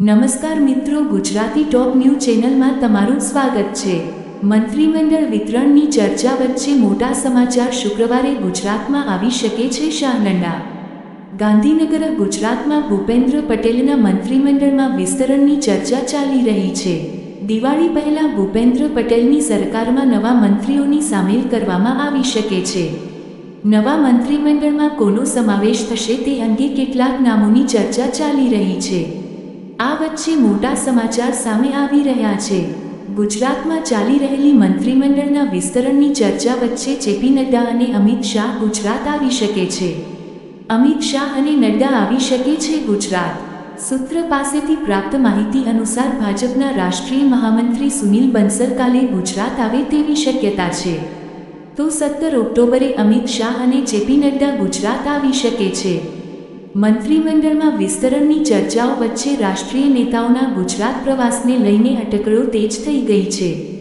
નમસ્કાર મિત્રો, ગુજરાતી ટોપ ન્યૂઝ ચેનલમાં તમારું સ્વાગત છે. મંત્રીમંડળ વિતરણની ચર્ચા વચ્ચે મોટા સમાચાર શુક્રવારે ગુજરાતમાં આવી શકે છે શાહનંડા ગાંધીનગર, ગુજરાતમાં ભૂપેન્દ્ર પટેલના મંત્રીમંડળમાં વિસ્તરણની ચર્ચા ચાલી રહી છે. દિવાળી પહેલા ભૂપેન્દ્ર પટેલની સરકારમાં નવા મંત્રીઓની સામેલ કરવામાં આવી શકે છે. નવા મંત્રીમંડળમાં કોનો સમાવેશ થશે તે અંગે કેટલાક નામોની ચર્ચા ચાલી રહી છે. આ વચ્ચે મોટા સમાચાર સામે આવી રહ્યા છે. ગુજરાતમાં ચાલી રહેલી મંત્રીમંડળના વિસ્તરણની ચર્ચા વચ્ચે જેપી નડ્ડા અને અમિત શાહ ગુજરાત આવી શકે છે. અમિત શાહ અને નડ્ડા આવી શકે છે ગુજરાત. સૂત્ર પાસેથી પ્રાપ્ત માહિતી અનુસાર ભાજપના રાષ્ટ્રીય મહામંત્રી સુનિલ બંસલ કાલે ગુજરાત આવે તેવી શક્યતા છે. તો સત્તર ઓક્ટોબરે અમિત શાહ અને જેપી નડ્ડા ગુજરાત આવી શકે છે. મંત્રીમંડળમાં વિસ્તરણની ચર્ચાઓ વચ્ચે રાષ્ટ્રીય નેતાઓના ગુજરાત પ્રવાસને લઈને અટકળો તેજ થઈ ગઈ છે.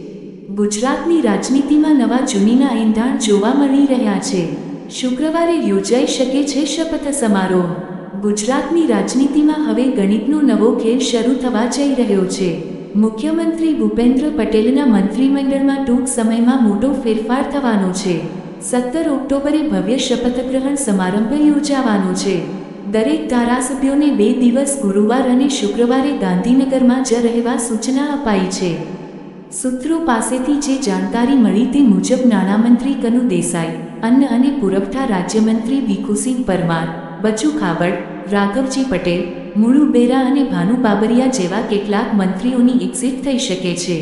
ગુજરાતની રાજનીતિમાં નવા જૂનીના એંધાણ જોવા મળી રહ્યા છે. શુક્રવારે યોજાઈ શકે છે શપથ સમારોહ. ગુજરાતની રાજનીતિમાં હવે ગણિતનો નવો ખેલ શરૂ થવા જઈ રહ્યો છે. મુખ્યમંત્રી ભૂપેન્દ્ર પટેલના મંત્રીમંડળમાં ટૂંક સમયમાં મોટો ફેરફાર થવાનો છે. સત્તર ઓક્ટોબરે ભવ્ય શપથગ્રહણ સમારંભ યોજાવાનો છે. દરેક ધારાસભ્યોને બે દિવસ ગુરુવાર અને શુક્રવારે ગાંધીનગરમાં જ રહેવા સૂચના અપાઈ છે. સૂત્રો પાસેથી જે જાણકારી મળી તે મુજબ નાણામંત્રી કનુ દેસાઈ, અન્ન અને પુરવઠા રાજ્યમંત્રી ભીખુસિંહ પરમાર, બચુ ખાવડ, રાઘવજી પટેલ, મુળુ બેરા અને ભાનુ બાબરિયા જેવા કેટલાક મંત્રીઓની એક્ઝિટ થઈ શકે છે.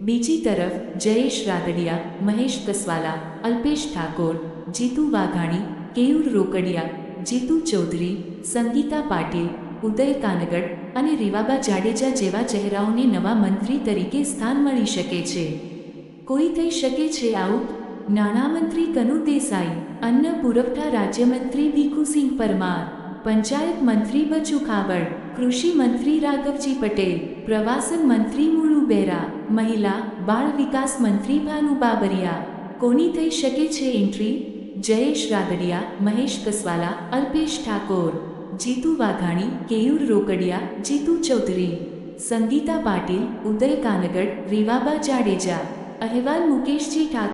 બીજી તરફ, જયેશ રાદડિયા, મહેશ કસવાલા, અલ્પેશ ઠાકોર, જીતુ વાઘાણી, કેયુર રોકડિયા જીતુ ચૌધરી, સંગીતા પાટીલ, ઉદય કાનગડ અને રીવાબા જાડેજા જેવા ચહેરાઓને નવા મંત્રી તરીકે સ્થાન મળી શકે છે. કોઈ થઈ શકે છે આઉટ નાણામંત્રી કનુ દેસાઈ, અન્ન પુરવઠા રાજ્યમંત્રી ભીખુસિંહ પરમાર, પંચાયત મંત્રી બચુ ખાબડ, કૃષિ મંત્રી રાઘવજી પટેલ, પ્રવાસન મંત્રી મુળુ બેરા, મહિલા, બાળ વિકાસ મંત્રી ભાનુ બાબરિયા. કોની થઈ શકે છે એન્ટ્રી? જયેશ રાદડિયા, મહેશ કસવાલા, અલ્પેશ ઠાકોર, જીતુ વાઘાણી, કેયુર રોકડિયા, જીતુ ચૌધરી, સંગીતા પાટીલ, ઉદય કાનગડ, રીવાબા જાડેજા, અહેવાલ મુકેશજી ઠાકોર